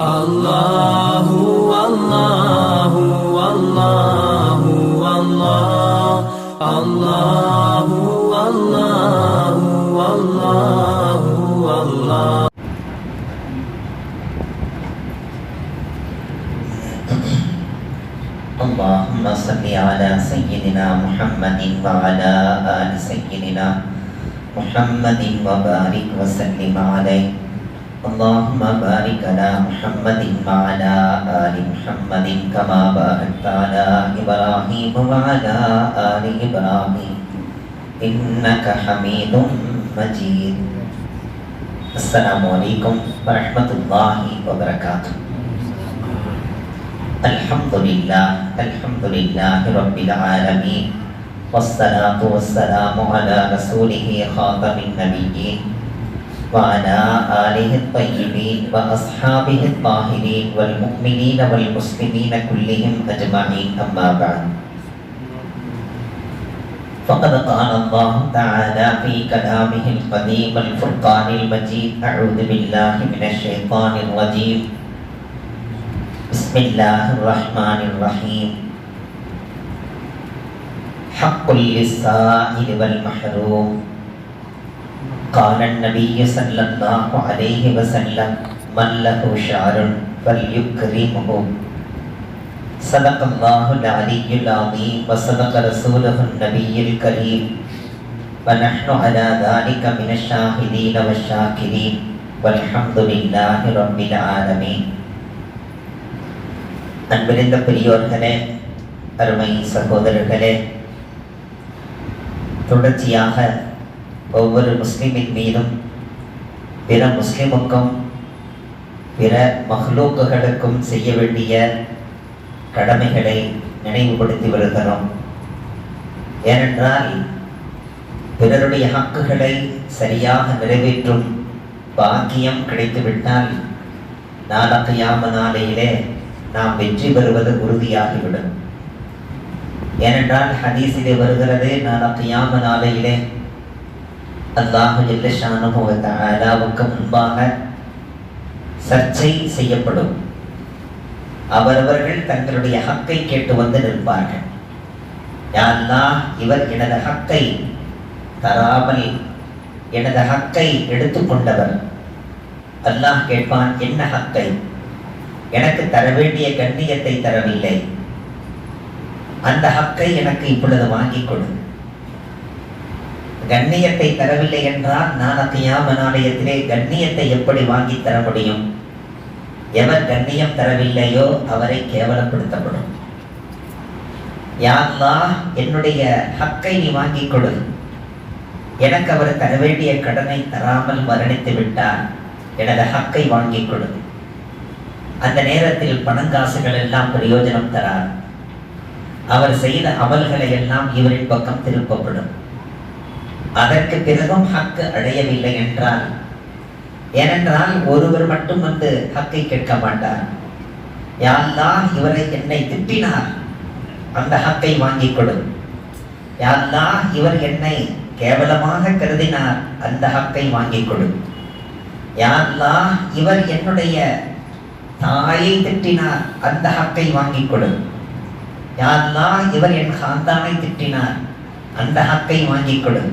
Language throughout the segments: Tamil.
الله والله والله والله الله والله والله والله اللهم صل على سيدنا محمد وعلى آل سيدنا محمد وبارك وسلم عليه اللهم بارك على محمد وعلى آل محمد كما باركت على إبراهيم وعلى آل إبراهيم. إنك حميد مجيد. السلام عليكم ورحمة الله وبركاته. الحمد لله الحمد لله رب العالمين. والصلاة والسلام على رسوله خاتم النبيين. وعلى آله الطيبين وأصحابه الطاهرين والمؤمنين والمسلمين كلهم أجمعين أما بعد. فقد قال الله تعالى في كلامه القديم الفرقان المجيد أعوذ بالله من الشيطان الرجيم. بسم الله الرحمن الرحيم. حق للسائل والمحروم. قال النبي صلى الله عليه وسلم من له شعر فليكرمه صدق الله العلي العظيم وصدق رسوله النبي الكريم ونحن على ذلك من الشاهدين والشاكرين والحمد لله رب العالمين அன்பிருந்த பெரியோர்களே அருமை சகோதரர்களே தொடர்ச்சியாக ஒவ்வொரு முஸ்லீமின் மீதும் பிற முஸ்லிமுக்கும் பிற மஹ்லூக்குகளுக்கும் செய்ய வேண்டிய கடமைகளை நினைவுபடுத்தி வருகிறோம். ஏனென்றால் பிறருடைய ஹக்குகளை சரியாக நிறைவேற்றும் பாக்கியம் கிடைத்துவிட்டால் நாளக்கையாம நாளையிலே நாம் வெற்றி பெறுவது உறுதியாகிவிடும். ஏனென்றால் ஹதீஸிலே வருகிறது நாளக்கையாம நாளையிலே அல்லாஹு ஜெல்லஷானுக்கு முன்பாக சர்ச்சை செய்யப்படும். அவரவர்கள் தங்களுடைய ஹக்கை கேட்டு வந்து நிற்பார்கள். யாரெல்லாம் இவர் எனது ஹக்கை தராமல் எனது ஹக்கை எடுத்துக்கொண்டவர் அல்லாஹ் கேட்பான் என்ன ஹக்கை? எனக்கு தர வேண்டிய கண்ணியத்தை தரவில்லை. அந்த ஹக்கை எனக்கு இப்பொழுது வாங்கிக் கொடு. கண்ணியத்தை தரவில்லை என்றால் நாளக்கையாம கண்ணியத்தை எப்படி வாங்கி தர முடியும்? எவர் கண்ணியம் தரவில்லையோ அவரை கேவலப்படுத்தப்படும். யாருலா என்னுடைய ஹக்கை நீ வாங்கிக் கொடு. எனக்கு அவர் தர வேண்டிய கடனை தராமல் மரணித்து விட்டார். எனது ஹக்கை வாங்கிக் கொடு. அந்த நேரத்தில் பணங்காசுகள் எல்லாம் பிரயோஜனம் தரார். அவர் செய்த அமல்களை எல்லாம் இவரின் பக்கம் திருப்பப்படும். அதற்கு பிறகும் ஹக்கு அடையவில்லை என்றால் ஏனென்றால் ஒருவர் மட்டும் வந்து ஹக்கை கேட்க மாட்டார். யாரெல்லாம் இவரை என்னை திட்டினார் அந்த ஹக்கை வாங்கிக் கொடு. யாரெல்லாம் இவர் என்னை கேவலமாக கருதினார் அந்த ஹக்கை வாங்கிக் கொடு. யாரெல்லாம் இவர் என்னுடைய தாயை திட்டினார் அந்த ஹக்கை வாங்கிக் கொடு. யாரெல்லாம் இவர் என் காந்தானை திட்டினார் அந்த ஹக்கை வாங்கிக் கொடு.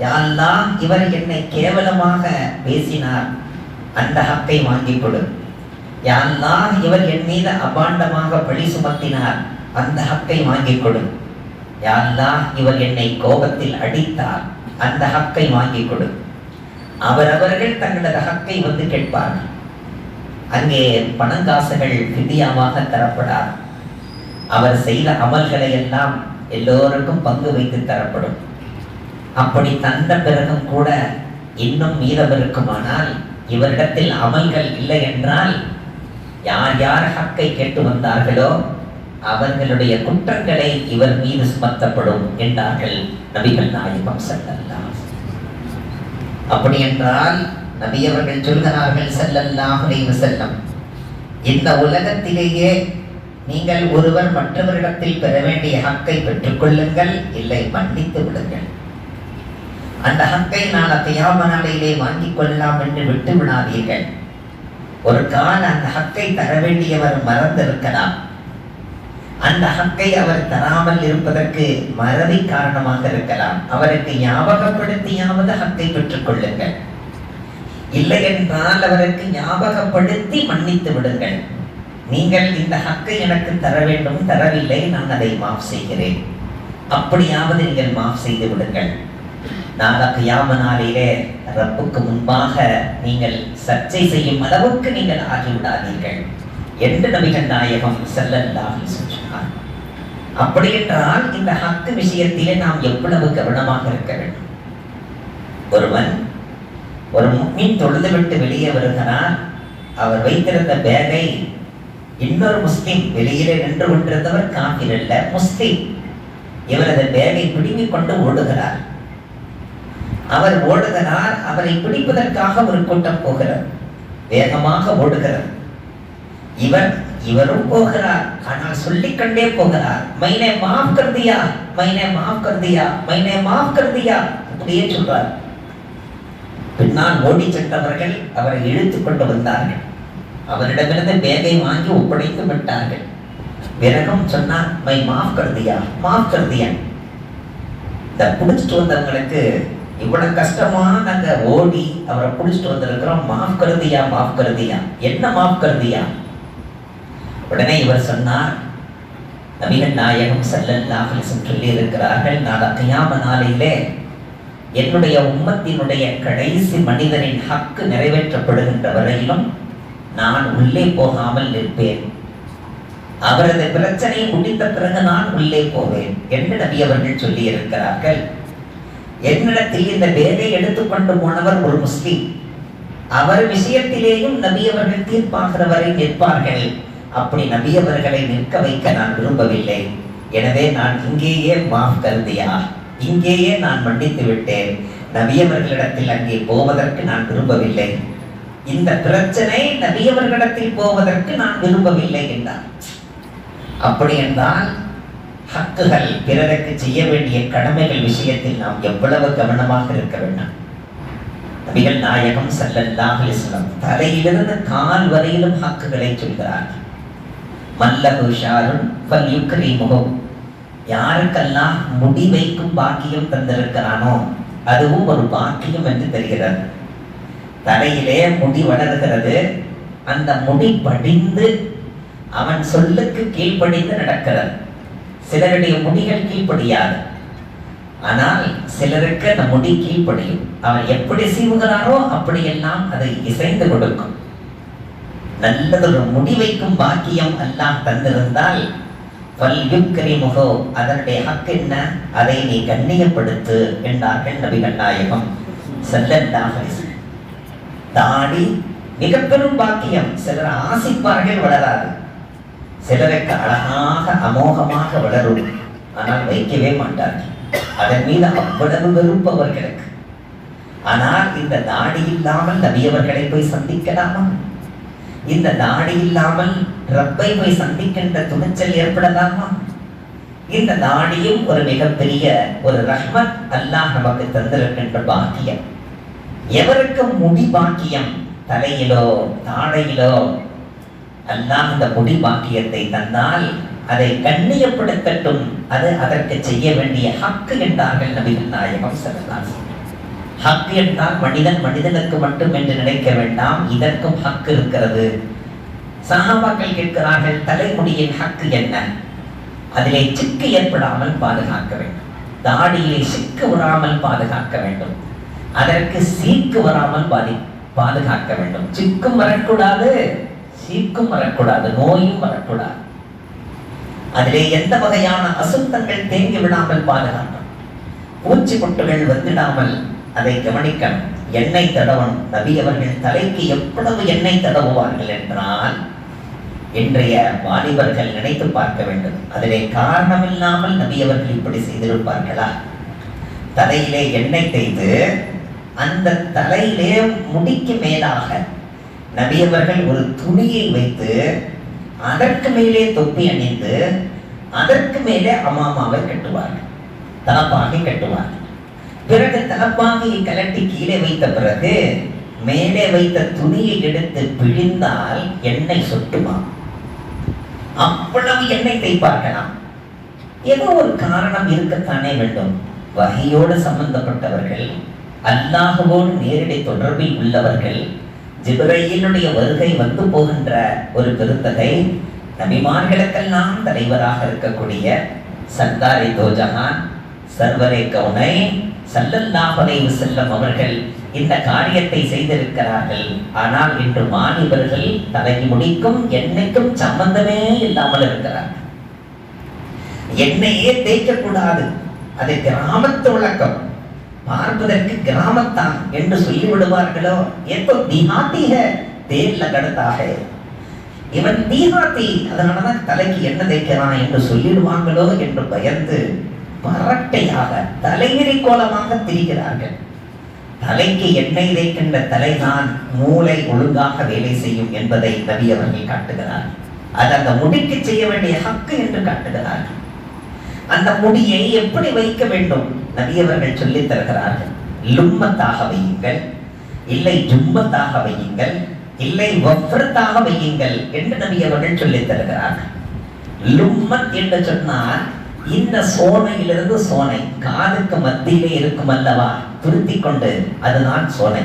யாரெல்லாம் இவர் என்னை கேவலமாக பேசினார். அந்த ஹக்கை வாங்கிக் கொடு. யாரெல்லாம் இவர் என் மீது அபாண்டமாக பழி சுமத்தினார். அந்த ஹக்கை வாங்கிக் கொடு. யாரெல்லாம் இவர் என்னை கோபத்தில் அடித்தார். அந்த ஹக்கை வாங்கிக் கொடு. அவரவர்கள் தங்களது ஹக்கை வந்து கேட்பார்கள். அங்கே பணங்காசுகள் விதியாவாக தரப்படார் அவர் செய்த அமல்களை எல்லாம் எல்லோருக்கும் பங்கு வைத்து தரப்படும். அப்படி தந்த பிறகும் கூட இன்னும் மீதம் இருக்குமானால் இவரிடத்தில் அமல்கள் இல்லை என்றால் யார் யார் ஹக்கை கேட்டு வந்தார்களோ அவர்களுடைய குற்றங்களை இவர் மீது சுமத்தப்படும் என்றார்கள் நபிகள் நாயகம் செல்லல்லாம் அப்படி என்றால் நபி அவர்கள் சொல்கிறார்கள் செல்லல்லாம் செல்லம் இந்த உலகத்திலேயே நீங்கள் ஒருவர் மற்றவரிடத்தில் பெற வேண்டிய ஹக்கை பெற்றுக்கொள்ளுங்கள் இல்லை மன்னித்து விடுங்கள். அந்த ஹக்கை நான் கையாம நாளையிலே வாங்கிக் கொள்ளலாம் என்று விட்டு விடாதீர்கள். ஒரு கால அந்த ஹக்கை தர வேண்டியவர் மறந்திருக்கலாம். அந்த ஹக்கை அவர் தராமல் இருப்பதற்கு மறதி காரணமாக இருக்கலாம். அவருக்கு ஞாபகப்படுத்தியாவது ஹக்கை பெற்றுக் கொள்ளுங்கள். இல்லை என்றால் அவருக்கு ஞாபகப்படுத்தி மன்னித்து விடுங்கள். நீங்கள் இந்த ஹக்கை எனக்கு தர வேண்டும் தரவில்லை நான் அதை மாஃப் செய்கிறேன். அப்படியாவது நீங்கள் மாஃப் செய்து விடுங்கள். நாங்கள் கியாம ரப்புக்கு முன்பாக நீங்கள் சர்ச்சை செய்யும் அளவுக்கு நீங்கள் ஆகிவிடாதீர்கள். என்று நபிகள் நாயகம் செல்லல்லாஹி சொன்னார். அப்படி என்றால் இந்த ஹக்கு விஷயத்திலே நாம் எவ்வளவு கவனமாக இருக்க வேண்டும்? ஒருவன் ஒரு முக்மீன் தொழுது விட்டு வெளியே வருகிறார் அவர் வைத்திருந்த பேகை இன்னொரு முஸ்லீம் வெளியிலே நின்று கொண்டிருந்தவர் காப்பில் அல்ல முஸ்லீம். இவரது பேகை பிடுங்கிக் கொண்டு ஓடுகிறார். அவர் ஓடுகிறார் அவரை பிடிப்பதற்காக ஒரு கூட்டம் போகிறார். வேகமாக ஓடுகிறார். இவர் இவரும் போகிறார். ஆனால் சொல்லிக்கொண்டே போகிறார். மைனே மாஃப் கருதியா? மைனே மாஃப் கருதியா? மைனே மாஃப் கருதியா? அப்படியே சொல்றார். பின்னால் ஓடி சென்றவர்கள் அவரை இழுத்து கொண்டு வந்தார்கள். அவரிடமிருந்து பேகை வாங்கி ஒப்படைத்து விட்டார்கள். பிறகும் சொன்னார் மை மாஃப் கருதியா? மாஃப் கருதியா? இந்த பிடிச்சிட்டு வந்தவங்களுக்கு இவ்வளவு கஷ்டமான நாங்க ஓடி அவரை பிடிச்சிட்டு வந்திருக்கிறோம். மாஃப் கருதியா மாஃப் கருதியா? என்ன மாஃப் கருதியா? உடனே இவர் சொன்னார் நவீன நாயகம் செல்லல்லாஹ் சொல்லி இருக்கிறார்கள் நான் அத்தையாம நாளையிலே என்னுடைய உம்மத்தினுடைய கடைசி மனிதனின் ஹக்கு நிறைவேற்றப்படுகின்ற வரையிலும் நான் உள்ளே போகாமல் நிற்பேன். அவரது பிரச்சனை முடித்த பிறகு நான் உள்ளே போவேன். என்று நபி அவர்கள் சொல்லி இருக்கிறார்கள் என்னிடத்தில் இந்த பேதை எடுத்துக்கொண்டு போனவர் ஒரு முஸ்லீம். அவர் விஷயத்திலேயும் நபி அவர்கள் தீர்ப்பாகிறவரை நிற்பார்கள். அப்படி நபி அவர்களை நிற்க வைக்க நான் விரும்பவில்லை. எனவே நான் இங்கேயே மாஃப் கருதியா இங்கேயே நான் மன்னித்து விட்டேன். நபியவர்களிடத்தில் அங்கே போவதற்கு நான் விரும்பவில்லை. இந்த பிரச்சனை நபியவர்களிடத்தில் போவதற்கு நான் விரும்பவில்லை என்றார். அப்படி என்றால் ஹக்குகள் பிறருக்கு செய்ய வேண்டிய கடமைகள் விஷயத்தில் நாம் எவ்வளவு கவனமாக இருக்க வேண்டும்? நபிகள் நாயகம் ஸல்லல்லாஹு அலைஹி தலையிலிருந்து கால் வரையிலும் ஹக்குகளை சொல்கிறார்கள். மல்லஹு ஷாருன் ஃபல் யுக்ரிமுஹு யாருக்கெல்லாம் முடி வைக்கும் பாக்கியம் தந்திருக்கிறானோ அதுவும் ஒரு பாக்கியம் என்று தெரிகிறது. தலையிலே முடி வளர்கிறது. அந்த முடி படிந்து அவன் சொல்லுக்கு கீழ்ப்படிந்து நடக்கிறது. சிலருடைய முடிகள் கீழ்ப்படியாது. ஆனால் சிலருக்கு அந்த முடி கீழ்ப்படியும். அவன் எப்படி சீவுகிறாரோ அப்படியெல்லாம் அதை இசைந்து கொடுக்கும். நல்லதொரு முடி வைக்கும் பாக்கியம் எல்லாம் தந்திருந்தால் முகோ அதனுடைய ஹக்கு என்ன? அதை நீ கண்ணியப்படுத்து என்றார்கள் நபிகள் நாயகம் தாடி மிக பெரும் பாக்கியம். சிலர் ஆசிப்பார்கள் வளராது. சிலருக்கு அழகாக அமோகமாக வளரும். ஆனால் வைக்கவே மாட்டார்கள். அதன் மீது அவ்வளவு வெறுப்பு அவர்களுக்கு. ஆனால் இந்த தாடி இல்லாமல் நபியவர்களை போய் சந்திக்கலாமா? இந்த தாடி இல்லாமல் ரப்பை போய் சந்திக்கின்ற துணிச்சல் ஏற்படலாமா? இந்த தாடியும் ஒரு மிகப்பெரிய ஒரு ரஹ்மத் அல்லாஹ் நமக்கு தந்திருக்கின்ற பாக்கியம். எவருக்கு முடி பாக்கியம் தலையிலோ தாடையிலோ அல்லாஹ் இந்த முடி பாக்கியத்தை தந்தால் அதை கண்ணியப்படுத்தட்டும் அது அதற்கு செய்ய வேண்டிய ஹக்கு என்றார்கள் நபிகள் நாயகம் செல்லலாம் ஹக்கு என்றால் மனிதன் மனிதனுக்கு மட்டும் என்று நினைக்க வேண்டாம் இதற்கும் ஹக்கு இருக்கிறது. சகாபாக்கள் கேட்கிறார்கள் தலைமுடியின் ஹக்கு என்ன? அதிலே சிக்கு ஏற்படாமல் பாதுகாக்க வேண்டும். தாடியிலே சிக்கு வராமல் பாதுகாக்க வேண்டும். அதற்கு சீக்கு வராமல் பாதி பாதுகாக்க வேண்டும். சிக்கும் வரக்கூடாது. சீக்கும் வரக்கூடாது நோயும் வரக்கூடாது. அதிலே எந்த வகையான அசுத்தங்கள் தேங்கி விடாமல் பாதுகாக்கணும்? பூச்சி பொட்டுகள் வந்துடாமல் அதை கவனிக்கணும். எண்ணெய் தடவணும். நபி அவர்கள் தலைக்கு எவ்வளவு எண்ணெய் தடவுவார்கள் என்றால் இன்றைய வாலிபர்கள் நினைத்து பார்க்க வேண்டும். அதிலே காரணமில்லாமல் நபி அவர்கள் இப்படி செய்திருப்பார்களா? தலையிலே எண்ணெய் தேய்த்து அந்த தலையிலே முடிக்கு மேலாக நபியவர்கள் ஒரு துணியை வைத்து அதற்கு மேலே தொப்பி அணிந்து அதற்கு மேலே அமாமாவை கட்டுவார்கள். தலப்பாகை கட்டுவார்கள். பிறகு தலப்பாகையை கலட்டி கீழே வைத்த பிறகு மேலே வைத்த துணியை எடுத்து பிழிந்தால் எண்ணெய் சொட்டுமா? அவ்வளவு எண்ணெய் தைப்பார்க்கலாம் ஏதோ ஒரு காரணம் இருக்கத்தானே வேண்டும். வகையோடு சம்பந்தப்பட்டவர்கள் அல்லாஹுவோடு நேரடி தொடர்பில் உள்ளவர்கள் ஜிப்ரையினுடைய வருகை வந்து போகின்ற ஒரு பெருந்தகை நபிமார்களுக்கெல்லாம் தலைவராக இருக்கக்கூடிய சர்தாரி தோஜஹான் சர்வரே கவுனை சல்லல்லாஹலை அலைஹி செல்லம் அவர்கள் இந்த காரியத்தை செய்திருக்கிறார்கள். ஆனால் இன்று மாணவர்கள் தலைக்கு முடிக்கும் என்னைக்கும் சம்பந்தமே இல்லாமல் இருக்கிறார்கள். எண்ணெயே தேய்க்கக்கூடாது. அது கிராமத்து வழக்கம். பார்ப்பதற்கு கிராமத்தான் என்று சொல்லி விடுவார்களோ எப்போ தீஹாத்திக தேர்ல கடத்தாக? இவன் தீஹாத்தி அதனாலதான் தலைக்கு என்ன தேய்க்கிறான் என்று சொல்லிடுவாங்களோ என்று பயந்து பரட்டையாக தலைவிரி கோலமாக திரிகிறார்கள். தலைக்கு எண்ணெய் தேய்க்கின்ற தலைதான் மூளை ஒழுங்காக வேலை செய்யும் என்பதை நபி அவர்கள் காட்டுகிறார். அது அந்த முடிக்கு செய்ய வேண்டிய ஹக்கு என்று காட்டுகிறார்கள். அந்த முடியை எப்படி வைக்க வேண்டும்? நபியவர்கள் சொல்லித் தருகிறார்கள் லும்மத்தாக வையுங்கள் இல்லை ஜும்மத்தாக வையுங்கள் இல்லை வஃப்ரத்தாக வையுங்கள் என்று நபியவர்கள் சொல்லித் தருகிறார்கள். லும்மத் என்று சொன்னால் இந்த சோனையிலிருந்து சோனை காதுக்கு மத்தியிலே இருக்கும் அல்லவா? துருத்தி கொண்டு அதுதான் சோனை.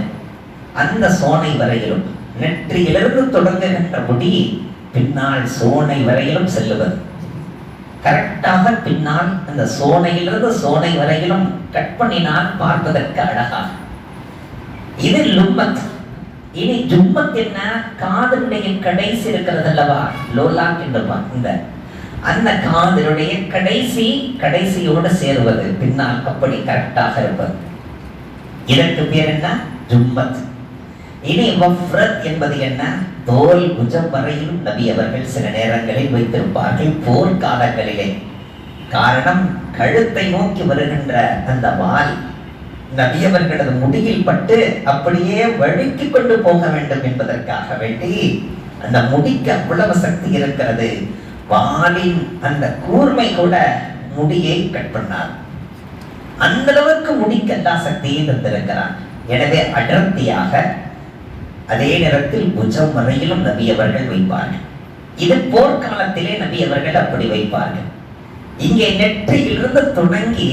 அந்த சோனை வரையிலும் நெற்றியிலிருந்து தொடங்குகின்ற முடி பின்னால் சோனை வரையிலும் செல்லுவது. கரெக்டாக பின்னால் அந்த சோனையிலிருந்து சோனை வரையிலும் கட் பண்ணினால் பார்ப்பதற்கு அழகாக. இது லும்மத். இனி ஜும்பத் என்ன? காதனுடைய கடைசி இருக்கிறது அல்லவா? லோலாக் இந்த. அந்த காதனுடைய கடைசி கடைசியோடு சேருவது. பின்னால் அப்படி கரெக்டாக இருப்பது. இதற்கு பேர் என்ன? ஜும்பத் இனி வஃப்ரத் என்பது என்ன? தோல் உச்சம் வரையிலும் நபி அவர்கள் சில நேரங்களில் வைத்திருப்பார்கள் போர்க்காலங்களிலே காரணம் கழுத்தை நோக்கி வருகின்ற அந்த வால். நபியவர்களது முடியில் பட்டு அப்படியே வழுக்கி கொண்டு போக வேண்டும் என்பதற்காக வேண்டி அந்த முடிக்கு அவ்வளவு சக்தி இருக்கிறது. வாலின் அந்த கூர்மை கூட முடியை கட் பண்ணார். அந்த அளவுக்கு முடிக்கு எல்லா சக்தியும் தந்திருக்கிறார். எனவே அடர்த்தியாக அதே நேரத்தில் புஜம் வரையிலும் நபி அவர்கள் வைப்பார்கள். இது போர்க்காலத்திலே நபி அவர்கள் அப்படி வைப்பார்கள். இங்கே நெற்றியிலிருந்து தொடங்கி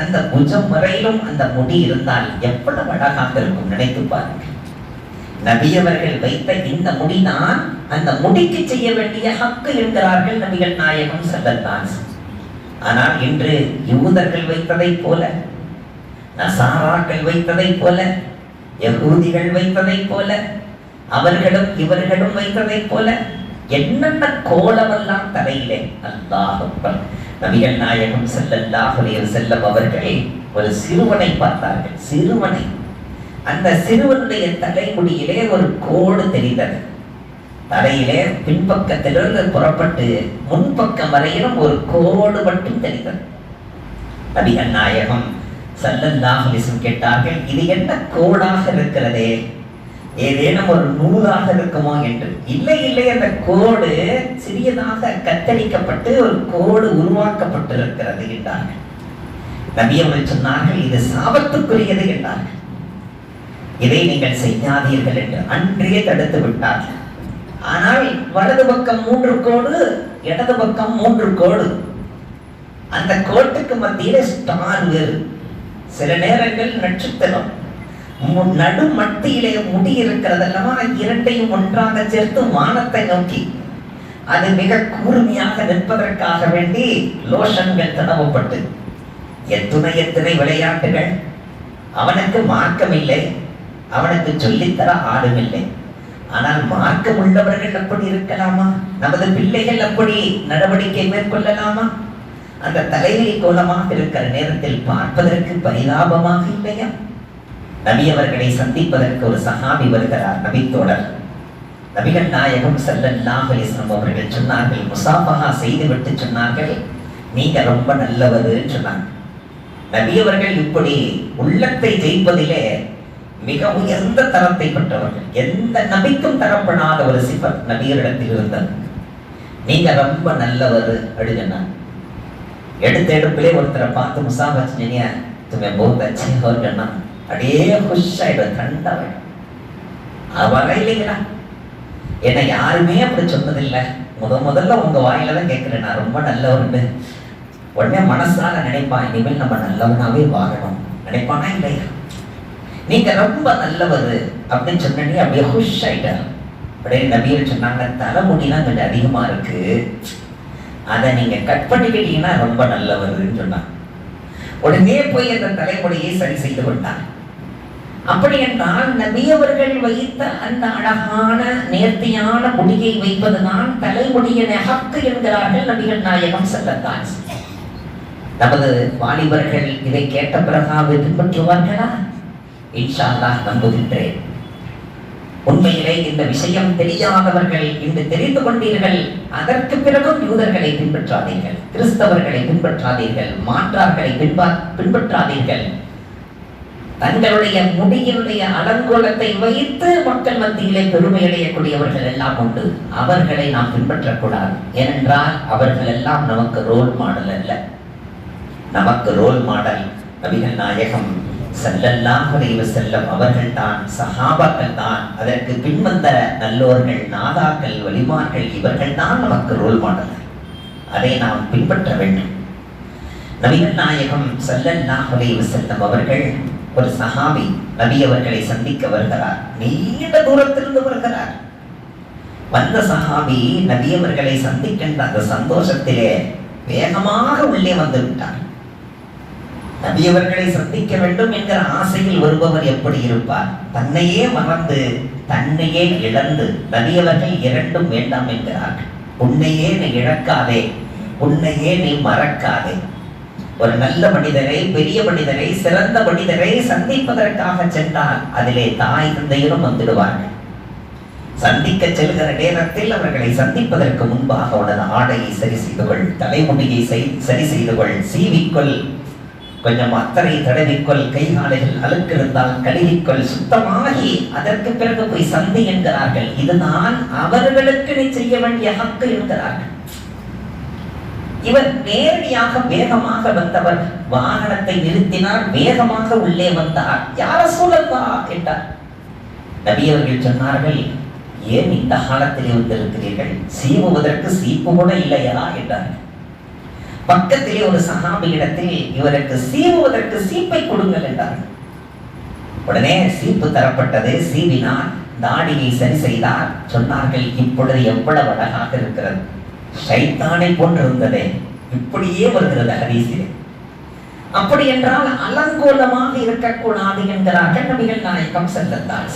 அந்த புஜம் வரையிலும் அந்த முடி இருந்தால் எவ்வளவு அழகாக இருக்கும் நினைத்து பாருங்கள். நபி அவர்கள் வைத்த இந்த முடிதான் அந்த முடிக்கு செய்ய வேண்டிய ஹக்கு என்கிறார்கள் நபிகள் நாயகம் செல்லத்தான் ஆனால் இன்று யூதர்கள் வைத்ததை போல நசாராக்கள் வைத்ததை போல யகூதிகள் வைத்ததைப் போல அவர்களும் இவர்களும் வைத்ததைப் போல என்னென்ன கோலமெல்லாம் தலையிலே அல்லாஹப்பன் அக்பர். நபிகள் நாயகம் ஸல்லல்லாஹு செல்லம் வஸல்லம் அவர்கள் ஒரு சிறுவனை பார்த்தார்கள். சிறுவனை. அந்த சிறுவனுடைய தலைமுடியிலே ஒரு கோடு தெரிந்தது. தலையிலே பின்பக்கத்திலிருந்து புறப்பட்டு முன்பக்கம் வரையிலும் ஒரு கோடு மட்டும் தெரிந்தது. நபிகள் நாயகம் ஸல்லல்லாஹு கேட்டார்கள் இது என்ன கோடாக இருக்கிறதே? ஏதேனும் ஒரு நூலாக இருக்குமோ என்று. இல்லை இல்லை அந்த கோடு சிறியதாக கத்தரிக்கப்பட்டு ஒரு கோடு உருவாக்கப்பட்டிருக்கிறது என்றார்கள். நபி அவர்கள் சொன்னார்கள் இது சாபத்துக்குரியது என்றார்கள். இதை நீங்கள் செய்யாதீர்கள் என்று அன்றே தடுத்து விட்டார்கள். ஆனால் வலது பக்கம் மூன்று கோடு இடது பக்கம் மூன்று கோடு. அந்த கோட்டுக்கு மத்தியில ஸ்டார் வேறு. சில நேரங்கள் நட்சத்திரம் மு- நடு மத்தியிலே முடி இருக்கிறதல்லவா இரண்டையும் ஒன்றாக சேர்த்து வானத்தை நோக்கி. அது மிக கூர்மையாக நிற்பதற்காக வேண்டி லோஷன்கள் தடவப்பட்டு. எத்துணை எத்துணை விளையாட்டுகள். அவனுக்கு மார்க்கம் இல்லை அவனுக்கு சொல்லித்தர ஆளும் இல்லை ஆனால் மார்க்கம் உள்ளவர்கள் அப்படி இருக்கலாமா? நமது பிள்ளைகள் அப்படி நடவடிக்கை மேற்கொள்ளலாமா? அந்த தலைவிரி கோலமாக இருக்கிற நேரத்தில் பார்ப்பதற்கு பரிதாபமாக இல்லையா? நபி அவர்களை சந்திப்பதற்கு ஒரு சஹாபி வருகிறார் நபித்தோழர் நபிகள் நாயகம் ஸல்லல்லாஹு அலைஹி அவர்கள் சொன்னார்கள் முசாபகா செய்துவிட்டு சொன்னார்கள் நீங்க ரொம்ப நல்லவருன்னு சொன்னாங்க. நபி அவர்கள் இப்படி உள்ளத்தை ஜெயிப்பதிலே மிக உயர்ந்த தரத்தை பெற்றவர்கள். எந்த நபிக்கும் தரப்படாத ஒரு சிபத் நபியரிடத்தில் இருந்தது. நீங்க ரொம்ப நல்லவர் அப்படின்னா எடுத்த எடுப்பிலே ஒருத்தரை பார்த்து முசாஃபா செஞ்சீங்க तुम्हें बहुत अच्छे हो करना அப்படியே खुश ஆயிடும் கண்டவன் அவரே இல்லைங்களா என்ன யாருமே அப்படி சொன்னதில்லை முத முதல்ல உங்க வாயில தான் கேட்கிறேன் நான் ரொம்ப நல்லவன்னு உடனே மனசால நினைப்பான் இனிமேல் நம்ம நல்லவனாவே வாழணும் நினைப்பானா இல்லையா நீங்க ரொம்ப நல்லவர் அப்படின்னு சொன்னீங்க அப்படியே ஹுஷ் ஆயிட்டார் அப்படியே நபியர் சொன்னாங்க தலைமுடிலாம் கொஞ்சம் அதிகமா இருக்கு அதை நீங்க கட் பண்ணிக்கிட்டீங்கன்னா ரொம்ப நல்ல வருதுன்னு சொன்னாங்க. உடனே போய் அந்த தலைமுடியை சரி செய்து கொண்டான் அப்படி என்றால் நபியவர்கள் வைத்த அந்த அழகான நேர்த்தியான முடியை வைப்பதுதான் தலைமுடிய ஹக்கு என்கிறார்கள் நபிகள் நாயகம் செல்லத்தான் நமது வாலிபர்கள் இதை கேட்ட பிறகாவது பின்பற்றுவார்களா? இன்ஷா அல்லாஹ் நம்புகின்றேன். உண்மையிலே இந்த விஷயம் தெரியாதவர்கள் இன்று தெரிந்து கொண்டீர்கள். அதற்கு பிறகும் யூதர்களை பின்பற்றாதீர்கள். கிறிஸ்தவர்களை பின்பற்றாதீர்கள். மாற்றார்களை பின்பா பின்பற்றாதீர்கள். தங்களுடைய முடியினுடைய அலங்கோலத்தை வைத்து மக்கள் மத்தியிலே பெருமை அடையக்கூடியவர்கள் எல்லாம் உண்டு. அவர்களை நாம் பின்பற்றக்கூடாது. ஏனென்றால் அவர்கள் எல்லாம் நமக்கு ரோல் மாடல் அல்ல. நமக்கு ரோல் மாடல் நபிகள் நாயகம். ஸல்லல்லாஹு அலைஹி வஸல்லம் அவர்கள் தான் சஹாபாக்கள் தான். அதற்கு பின்வந்த நல்லோர்கள் நாதாக்கள் வலிமார்கள் இவர்கள் தான் நமக்கு ரோல் மாடல் அதை நாம் பின்பற்ற வேண்டும். நவீன நாயகம் ஸல்லல்லாஹு அலைஹி வஸல்லம் அவர்கள் ஒரு சஹாபி நபி அவர்களை சந்திக்க வருகிறார். நீண்ட தூரத்திலிருந்து வருகிறார். வந்த சஹாபி நபி அவர்களை சந்திக்கின்ற அந்த சந்தோஷத்திலே வேகமாக உள்ளே வந்து விட்டார். நபியவர்களை சந்திக்க வேண்டும் என்கிற ஆசையில் வருபவர் எப்படி இருப்பார்? தன்னையே மறந்து தன்னையே இழந்து நபியவர்கள் இரண்டும் வேண்டாம் என்கிறார்கள். உன்னையே நீ இழக்காதே உன்னையே நீ மறக்காதே. ஒரு நல்ல மனிதரை பெரிய மனிதரை சிறந்த மனிதரை சந்திப்பதற்காக சென்றால் அதிலே தாய் தந்தையரும் வந்துடுவார்கள். சந்திக்க செல்கிற நேரத்தில் அவர்களை சந்திப்பதற்கு முன்பாக உனது ஆடையை சரி செய்து கொள் தலைமுடியை சரி செய்து கொள் சீவிக்கொள். கொஞ்சம் அத்தனை தடவிக்கொள் கைகாலைகள் அழுக்கிருந்தால் கழுவிக்கொள் சுத்தமாகி அதற்கு பிறகு போய் சந்தி என்கிறார்கள். இதுதான் அவர்களுக்கு நீ செய்ய வேண்டிய ஹக்கு என்கிறார்கள். இவர் நேரடியாக வேகமாக வந்தவர் வாகனத்தை நிறுத்தினார் வேகமாக உள்ளே வந்தார். யார சூழல்வா என்றார். நபியவர்கள் சொன்னார்கள் ஏன் இந்த காலத்தில் வந்திருக்கிறீர்கள்? சீவுவதற்கு சீப்பு கூட இல்லையா? என்றார்கள். பக்கத்திலே ஒரு சகாபியிடத்தில் இவருக்கு சீவுவதற்கு சீப்பை கொடுங்கள் என்றார்கள் உடனே சீப்பு தரப்பட்டது சீவினார் தாடியை சரி செய்தார். சொன்னார்கள் இப்பொழுது எவ்வளவு அழகாக இருக்கிறது. சைத்தானை போன்றிருந்ததே இப்படியே வருகிறது ஹதீஸிலே. அப்படி என்றால் அலங்கோலமாக இருக்கக்கூடாது என்கிறார்கள் நபிகள் நாயகம் செல்லத்தார்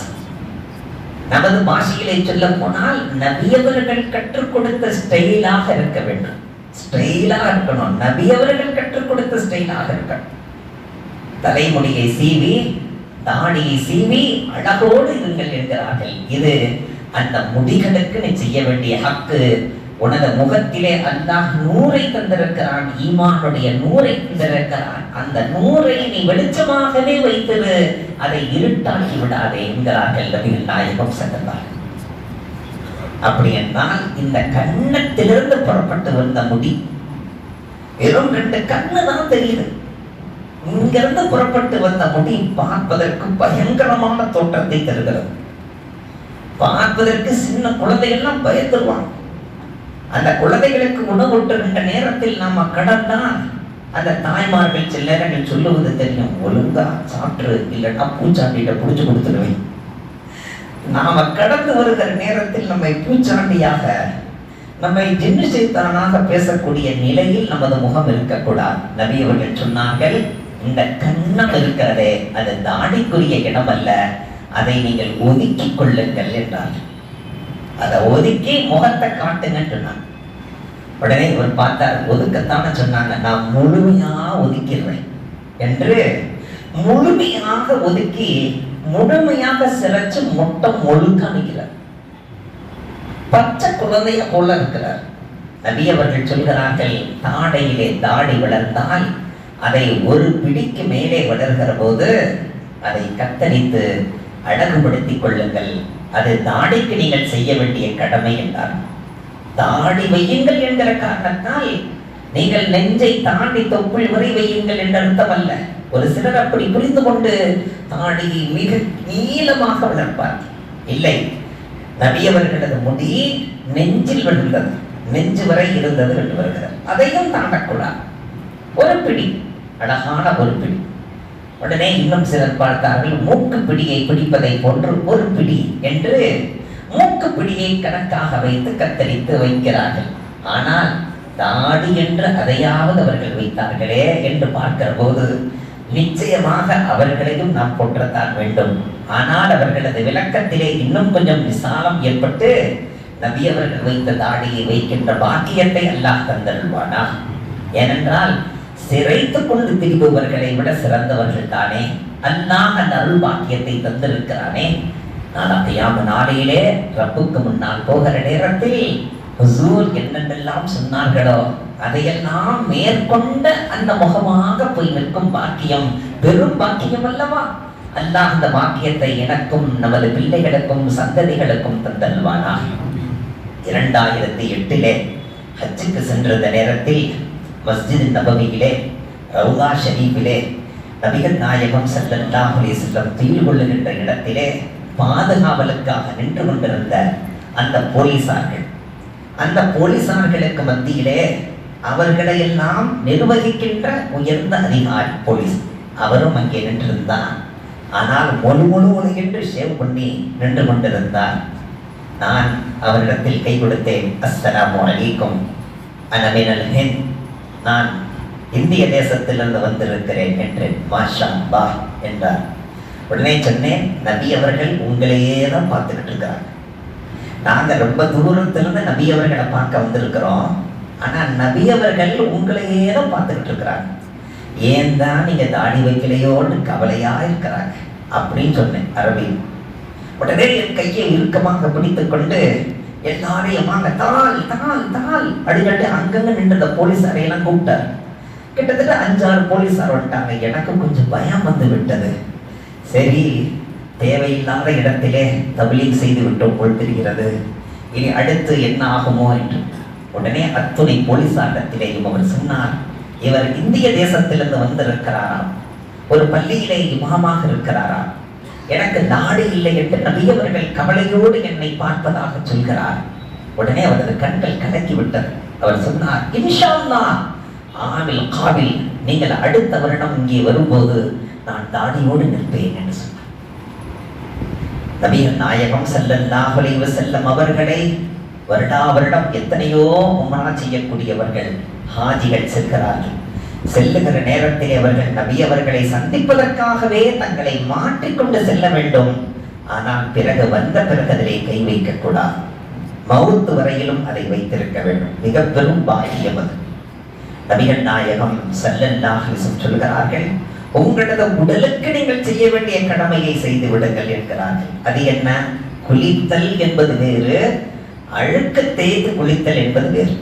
நமது பாஷையிலே சொல்ல போனால் நபியவர்கள் கற்றுக் கொடுத்த ஸ்டைலாக இருக்க வேண்டும். ஸ்டைலாக இருக்கணும். நபியவர்கள் கற்றுக் கொடுத்த ஸ்டைலாக இருக்கணும். தலைமுடியை சீவி தாடியை சீவி அழகோடு இருங்கள் என்கிறார்கள். இது அந்த முடிகளுக்கு நீ செய்ய வேண்டிய ஹக்கு. உனது முகத்திலே அல்லாஹ் நூரை தந்திருக்கிறான் ஈமானுடைய நூரை தந்திருக்கிறான். அந்த நூரை நீ வெளிச்சமாகவே வைத்திரு. அதை இருட்டாக்கி விடாதே என்கிறார்கள் நபிகள் நாயகம் சென்றார்கள் அப்படி என்றால் இந்த கண்ணத்திலிருந்து புறப்பட்டு வந்த முடி வெறும் ரெண்டு கண்ணு தான் தெரியுது. இங்கிருந்து புறப்பட்டு வந்த முடி பார்ப்பதற்கு பயங்கரமான தோற்றத்தை தருகிறது. பார்ப்பதற்கு சின்ன குழந்தைகள்லாம் பயந்துருவாங்க. அந்த குழந்தைகளுக்கு உணவூட்டுகின்ற நேரத்தில் நாம கடந்தால் அந்த தாய்மார்கள் சில நேரங்கள் சொல்லுவது தெரியும். ஒழுங்கா சாப்பிட்டு இல்லைன்னா பூச்சாண்டிகிட்ட பிடிச்சி கொடுத்துருவேன். நாம கடந்து வருகிற நேரத்தில் நம்மை பூச்சாண்டியாக நம்மை ஜின்னு சைத்தானாக பேசக்கூடிய நிலையில் நமது முகம் இருக்கக்கூடாது. நபி அவர்கள் சொன்னார்கள் இந்த கண்ணம் இருக்கிறதே அது தாடிக்குரிய இடம் அல்ல அதை நீங்கள் ஒதுக்கிக் கொள்ளுங்கள் என்றார். அதை ஒதுக்கி முகத்தை காட்டுங்கன்னு சொன்னாங்க. உடனே இவர் பார்த்தார் ஒதுக்கத்தானே சொன்னாங்க நான் முழுமையா ஒதுக்கிடுறேன் என்று முழுமையாக ஒதுக்கி முழுமையாக சிலைச்சு மொட்டை முழுக்க நிற்கிறார் பச்சை குழந்தைய போல இருக்கிறார். நபி அவர்கள் சொல்கிறார்கள் தாடையிலே தாடி வளர்ந்தால் அதை ஒரு பிடிக்கு மேலே வளர்கிற போது அதை கத்தரித்து அழகுபடுத்திக் கொள்ளுங்கள். அது தாடிக்கு நீங்கள் செய்ய வேண்டிய கடமை என்றார். தாடி வையுங்கள் என்கிற காரணத்தால் நீங்கள் நெஞ்சை தாண்டி தொப்புள் வரை வையுங்கள் என்ற அர்த்தம் அல்ல. ஒரு சிலர் அப்படி புரிந்து கொண்டு தாடியை மிக நீளமாக வளர்ப்பார். இல்லை நபியவர்களது முடி நெஞ்சில் விழுந்தது. நெஞ்சு வரை இருந்தது என்று வருகிறது. அதையும் தாண்டக்கூடாது. ஒரு பிடி அழகான ஒரு பிடி. உடனே இன்னும் சிலர் பார்த்தார்கள் மூக்கு பிடியை பிடிப்பதை போன்று ஒரு பிடி என்று மூக்கு பிடியை கணக்காக வைத்து கத்தரித்து வைக்கிறார்கள். ஆனால் தாடி என்று அதையாவது அவர்கள் வைத்தார்களே என்று பார்க்கிற போது நிச்சயமாக அவர்களையும் நாம் கொன்றத்தான் வேண்டும். ஆனால் அவர்களது விளக்கத்திலே இன்னும் கொஞ்சம் விசாலம் ஏற்பட்டு நபி அவர்கள் வைத்த தாடியை வைக்கின்ற பாக்கியத்தை அல்லாஹ் தந்தருள்வானா? ஏனென்றால் சிறைத்து கொண்டு திரிபவர்களை விட சிறந்தவர்கள் தானே. அல்லாஹ் அந்த அருள் பாக்கியத்தை தந்திருக்கிறானே. நாளையாம நாளையிலே ரப்புக்கு முன்னால் போகிற நேரத்தில் ஹுசூர் என்னென்னெல்லாம் சொன்னார்களோ அதையெல்லாம் மேற்கொண்ட அந்த முகமாக போய் நிற்கும் பாக்கியம். பெரும் பாக்கியம் அல்லவா? அல்லாஹ் அந்த பாக்கியத்தை எனக்கும் நமது பிள்ளைகளுக்கும் சந்ததிகளுக்கும் தந்தல்வானா? இரண்டாயிரத்தி எட்டிலே ஹஜ்ஜுக்கு சென்றிருந்த நேரத்தில் மஸ்ஜித் நபவியிலே ரவுலா ஷரீஃபிலே நபிகள் நாயகம் ஸல்லல்லாஹு செல்லம் வஸல்லம் துயில் கொள்ளுகின்ற இடத்திலே பாதுகாவலுக்காக நின்று கொண்டிருந்த அந்த போலீசார்கள். அந்த போலீசார்களுக்கு மத்தியிலே அவர்களை எல்லாம் நிர்வகிக்கின்ற உயர்ந்த அதிகாரி போலீஸ். அவரும் அங்கே நின்றிருந்தார் ஆனால் ஒழு ஒழு முழு என்று ஷேவ் பண்ணி நின்று கொண்டிருந்தார். நான் அவரிடத்தில் கை கொடுத்தேன். அஸ்ஸலாமு அலைக்கும். அனமினல் ஹிந்த். நான் இந்திய தேசத்திலிருந்து வந்திருக்கிறேன் என்று மாஷா பா என்றார். உடனே சொன்னேன் நபி அவர்கள் உங்களையே தான் பார்த்துக்கிட்டு இருக்கிறாங்க. நாங்கள் ரொம்ப தூரத்திலிருந்து நபி அவர்களை பார்க்க வந்திருக்கிறோம். ஆனால் நபி அவர்கள் உங்களையே தான் பார்த்துக்கிட்டு இருக்கிறாங்க ஏன் தான் நீங்கள் தாடி வைக்கலையோன்னு கவலையாக இருக்கிறாங்க? அப்படின்னு சொன்னேன் அரபி. உடனே என் கையை இறுக்கமாக பிடித்து கொண்டு எல்லாரையும் வாங்க தாள் தாள் தாள் அடிக்கட்டு அங்கங்க நின்று அந்த போலீஸாரையெல்லாம் கூப்பிட்டார். கிட்டத்தட்ட அஞ்சாறு போலீஸார் வந்துட்டாங்க. எனக்கு கொஞ்சம் பயம் வந்து விட்டது. சரி தேவையில்லாத இடத்திலே தபிலீக் செய்து விட்டோம் போல் தெரிகிறது. இனி அடுத்து என்ன ஆகுமோ என்று. உடனே அத்துணை போலீசாரிடத்திலேயும் அவர் சொன்னார் இவர் இந்திய தேசத்திலிருந்து வந்திருக்கிறாராம் ஒரு பள்ளியிலே இமாமாக இருக்கிறாராம் எனக்கு நாடு இல்லை என்று நபியவர்கள் கவலையோடு என்னை பார்ப்பதாக சொல்கிறார். உடனே அவரது கண்கள் கலக்கி விட்டது அவர் சொன்னார் இன்ஷா ஆவில் காவில் நீங்கள் அடுத்த வருடம் இங்கே வரும்போது நான் தாடியோடு நிற்பேன் என்று சொன்னார். நபிகள் நாயகம் ஸல்லல்லாஹு செல்லம் அவர்களை வருடா வருடம் எத்தனையோ உமரா செய்யக்கூடியவர்கள் ஹாஜிகள் செல்கிறார்கள். செல்லுகிற நேரத்தில் அவர்கள் நபி அவர்களை சந்திப்பதற்காகவே தங்களை மாற்றிக்கொண்டு செல்ல வேண்டும். ஆனால் பிறகு வந்த பிறகு அதிலே கை வைக்கக்கூடாது மவுத்து வரையிலும் அதை வைத்திருக்க வேண்டும். மிக பெரும் பாக்கியம் அது. நபிகள் நாயகம் ஸல்லல்லாஹு சொல்கிறார்கள் உங்களது உடலுக்கு நீங்கள் செய்ய வேண்டிய கடமையை செய்து விடுங்கள் என்கிறார்கள். அது என்ன? குளித்தல் என்பது வேறு அழுக்கு தேய்த்து குளித்தல் என்பது வேறு.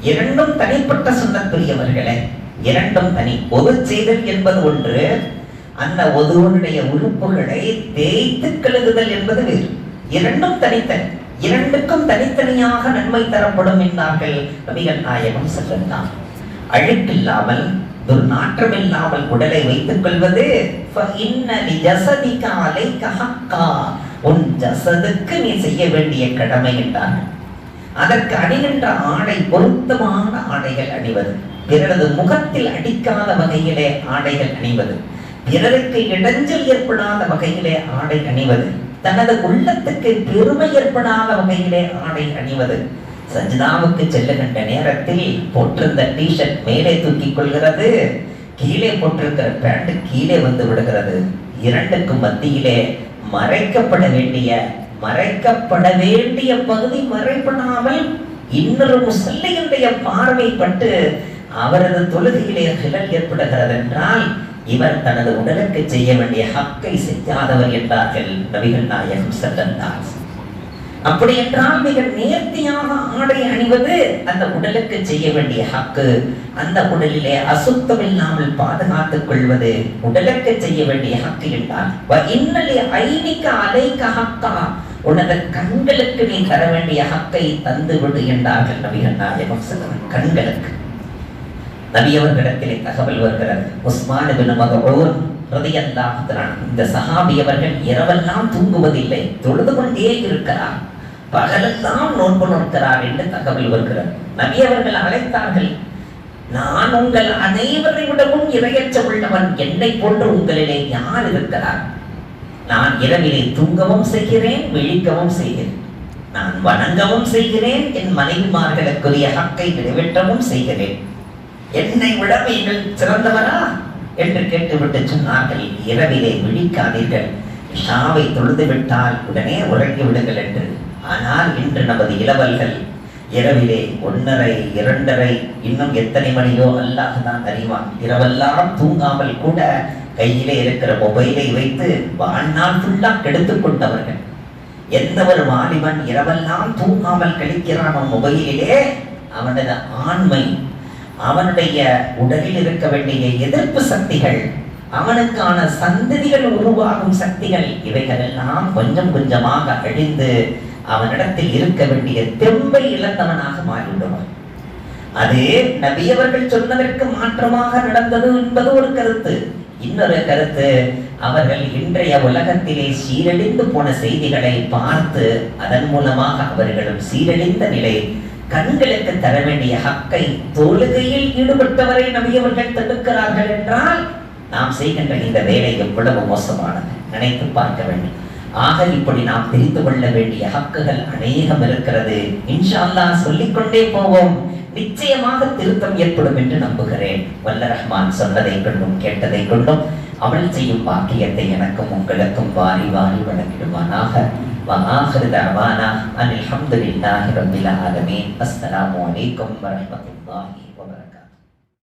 இரண்டும் தனிப்பட்ட சுண்ணத்துரியவர்களே. இரண்டும் தனி. ஒது செய்தல் என்பது ஒன்று. அந்த ஒதுவனுடைய உறுப்புகளை தேய்த்து கழுகுதல் என்பது வேறு. இரண்டும் தனித்தனி. இரண்டுக்கும் தனித்தனியாக நன்மை தரப்படும் என்றார்கள் நபிகள் நாயகம் செல்லலாம் அழுக்கில்லாமல் துர்நாற்றம் இல்லாமல் உடலை வைத்துக் கொள்வது உன் ஜசதுக்கு நீ செய்ய வேண்டிய கடமை என்றார். அதற்கு அணிகின்ற ஆடை பொருத்தமான ஆடைகள் அணிவது பிறரது முகத்தில் அடிக்காத வகையிலே ஆடைகள் அணிவது பிறருக்கு இடைஞ்சல் ஏற்படாத வகையிலே ஆடை அணிவது தனது உள்ளத்துக்கு பெருமை ஏற்படாத வகையிலே ஆடை அணிவது. சஜிதாவுக்கு செல்லுகின்ற நேரத்தில் போட்டிருந்த டிஷர்ட் மேலே தூக்கிக் கொள்கிறது கீழே போட்டிருக்கிற பேண்ட் கீழே வந்து விடுகிறது. இரண்டுக்கும் மத்தியிலே மறைக்கப்பட வேண்டிய மறைக்கப்பட வேண்டிய பகுதி மறைப்படாமல் இன்னொரு முசல்லியுடைய பார்வைப்பட்டு அவரது தொழுகையிலே கிழல் ஏற்படுகிறது என்றால் இவர் தனது உடலுக்கு செய்ய வேண்டிய ஹக்கை செய்யாதவர் என்றார்கள் நபிகள் நாயகம் செல்லந்தார் அப்படி என்றால் மிக நேர்த்தியாக ஆடை அணிவது அந்த உடலுக்கு செய்ய வேண்டிய ஹக்கு. அந்த உடலிலே அசுத்தம் இல்லாமல் பாதுகாத்துக் கொள்வது உடலுக்கு செய்ய வேண்டிய ஹக்கு என்றால் வ ஐனிக்க அலைக்க ஹக்கா. உனது கண்களுக்கு நீ தர வேண்டிய ஹக்கை தந்து விடு என்றார்கள் நபிகள் நாயகம் கண்களுக்கு. நபி அவர்களிடத்திலே தகவல் வருகிறது. உஸ்மான் பின் மகபூர் இந்த சஹாபி அவர்கள் இரவெல்லாம் தூங்குவதில்லை தொழுது கொண்டே இருக்கிறார். பகலெல்லாம் நோன்பு நோக்கிறார் என்று தகவல் வருகிறார் நபி அவர்கள் அழைத்தார்கள். நான் உங்கள் அனைவரை விடவும் இரையற்ற உள்ளவன். என்னை போன்று உங்களிலே யார் இருக்கிறார்? நான் இரவிலே தூங்கவும் செய்கிறேன் விழிக்கவும் செய்கிறேன். நான் வணங்கவும் செய்கிறேன் என் மனைவிமார்களுக்குரிய ஹக்கை நிறைவேற்றவும் செய்கிறேன். என்னை விட நீங்கள் சிறந்தவரா? என்று கேட்டுவிட்டு சொன்னார்கள். இரவிலே விழிக்காதீர்கள். ஷாவை தொழுது விட்டால் உடனே உறங்கி விடுங்கள் என்று. ஆனால் இன்று நமது இளவல்கள் இரவிலே ஒன்றரை இரண்டரை இன்னும் எத்தனை மணியோ அல்லாஹ் தான் அறிவான். இரவெல்லாம் தூங்காமல் கூட கையிலே இருக்கிற மொபைலை வைத்து வாழ்நாள் ஃபுல்லாக கெடுத்து கொண்டவர்கள். எந்த ஒரு வாலிபன் இரவெல்லாம் தூங்காமல் கழிக்கிறான் மொபைலிலே அவனது ஆண்மை அவனுடைய உடலில் இருக்க வேண்டிய எதிர்ப்பு சக்திகள் அவனுக்கான சந்ததிகள் உருவாகும் சக்திகள் இவைகளெல்லாம் கொஞ்சம் கொஞ்சமாக அழிந்து அவனிடத்தில் இருக்க வேண்டிய தெம்பை இழந்தவனாக மாறிவிடுவான். அது நபியவர்கள் சொன்னதற்கு மாற்றமாக நடந்தது என்பது ஒரு கருத்து. இன்னொரு கருத்து அவர்கள் இன்றைய உலகத்திலே சீரழிந்து போன செய்திகளை பார்த்து அதன் மூலமாக அவர்களும் சீரழிந்த நிலை கண்களுக்கு தர வேண்டிய ஹக்கை தொழுகையில் ஈடுபட்டவரை நபியவர்கள் தடுக்கிறார்கள் என்றால் நாம் செய்கின்ற இந்த வேலை எவ்வளவு மோசமானது? நினைத்து பார்க்க வேண்டும். ஆக இப்படி நாம் தெரிந்து கொள்ள வேண்டிய ஹக்குகள் அநேகம் இருக்கிறது இன்ஷா அல்லாஹ் சொல்லிக்கொண்டே போவோம் நிச்சயமாக திருத்தம் ஏற்படும் என்று நம்புகிறேன் வல்ல ரஹ்மான் சொன்னதை கொண்டும் கேட்டதை கொண்டும் அமல் செய்யும் பாக்கியத்தை எனக்கும் உங்களுக்கும் வாரி வாரி வழங்கிடுவானாக وآخر دعوانا أن الحمد لله رب العالمين السلام عليكم ورحمة الله